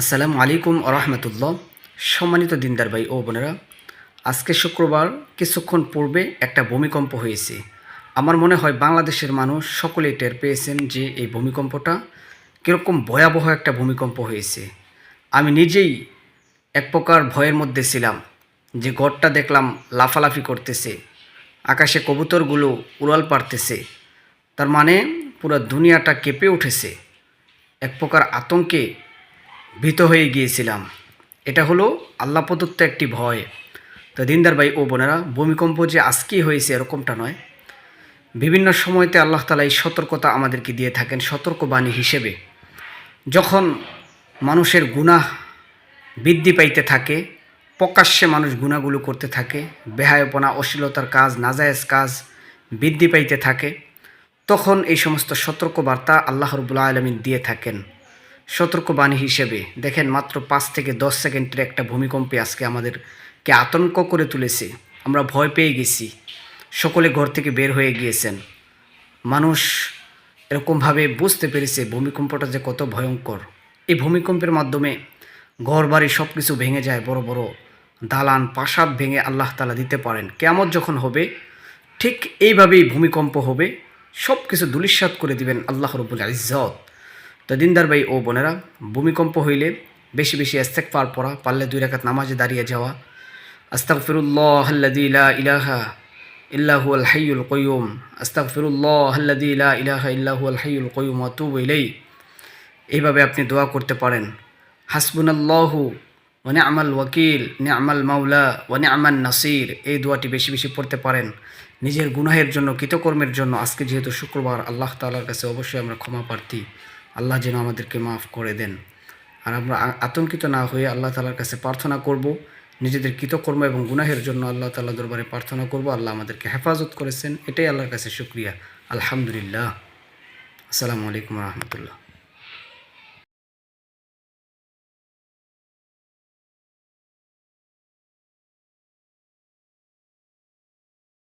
আসসালামু আলাইকুম আরহামতুল্লাহ সম্মানিত দিনদার ভাই ও বোনেরা, আজকে শুক্রবার, কিছুক্ষণ পূর্বে একটা ভূমিকম্প হয়েছে। আমার মনে হয় বাংলাদেশের মানুষ সকলেই টের পেয়েছেন যে এই ভূমিকম্পটা কীরকম ভয়াবহ একটা ভূমিকম্প হয়েছে। আমি নিজেই এক প্রকার ভয়ের মধ্যে ছিলাম যে গড়টা দেখলাম লাফালাফি করতেছে, আকাশে কবুতরগুলো উড়াল পারতেছে তার মানে পুরো দুনিয়াটা কেঁপে উঠেছে। এক প্রকার আতঙ্কে ভীত হয়ে গিয়েছিলাম। এটা হলো আল্লাহ প্রদত্ত একটি ভয়। তো দিনদার ভাই ও বোনেরা, ভূমিকম্প যে আজকেই হয়েছে এরকমটা নয়। বিভিন্ন সময়তে আল্লাহ তালা এই সতর্কতা আমাদেরকে দিয়ে থাকেন সতর্কবাণী হিসেবে। যখন মানুষের গুনাহ বৃদ্ধি পাইতে থাকে, প্রকাশ্যে মানুষ গুণাগুলো করতে থাকে, বেহায়পনা, অশ্লীলতার কাজ, নাজায়েজ কাজ বৃদ্ধি পাইতে থাকে, তখন এই সমস্ত সতর্কবার্তা আল্লাহ রবুল্লা আলমিন দিয়ে থাকেন। সতর্কবাণী হিসেবে। দেখেন, মাত্র পাঁচ থেকে দশ সেকেন্ডের একটা ভূমিকম্পে আজকে আমাদেরকে আতঙ্ক করে তুলেছে। আমরা ভয় পেয়ে গেছি। সকলে ঘর থেকে বের হয়ে গিয়েছেন। মানুষ এরকমভাবে বুঝতে পেরেছে ভূমিকম্পটা যে কত ভয়ঙ্কর। এই ভূমিকম্পের মাধ্যমে ঘর বাড়ি সব কিছু ভেঙে যায়, বড় বড় দালান, প্রাসাদ ভেঙে আল্লাহ তালা দিতে পারেন। কেমন যখন হবে, ঠিক এইভাবেই ভূমিকম্প হবে সব কিছু দুলিশ্বাত করে দিবেন আল্লাহ রবুল ইজ্জত তো দিনদার ভাই ও বোনেরা, ভূমিকম্প হইলে বেশি বেশি এস্তেক পার পড়া, পারলে দুই রাকাত নামাজে দাঁড়িয়ে যাওয়া। আস্তাগফিরুল্লাহ আল্লাযী লা ইলাহা ইল্লাহু আল হাইয়ুল কাইয়ুম আস্তাগফিরুল্লাহ আল্লাযী লা ইলাহা ইল্লাহু আল হাইয়ুল কাইয়ুম ওয়া আতুবু এইভাবে আপনি দোয়া করতে পারেন। হাসবুনাল্লাহু ওয়া নি'মাল ওয়াকিল, নি'মাল মাওলা ওয়া নি'মান নাসির। এই দোয়াটি বেশি বেশি পড়তে পারেন। নিজের গুনাহের জন্য, কৃতকর্মের জন্য। আজকে যেহেতু শুক্রবার, আল্লাহ তাআলার কাছে অবশ্যই আমরা ক্ষমা প্রার্থী। আল্লাহ যেন আমাদেরকে মাফ করে দেন। আর আমরা আতঙ্কিত না হয়ে আল্লাহ তালার কাছে প্রার্থনা করব। নিজেদের কৃতকর্ম এবং গুনাহের জন্য আল্লাহ তাল্লাহ দরবারে প্রার্থনা করব। আল্লাহ আমাদেরকে হেফাজত করেছেন। এটাই আল্লাহর কাছে শুক্রিয়া। আলহামদুলিল্লাহ। আসসালামু আলাইকুম রহমতুল্লাহ।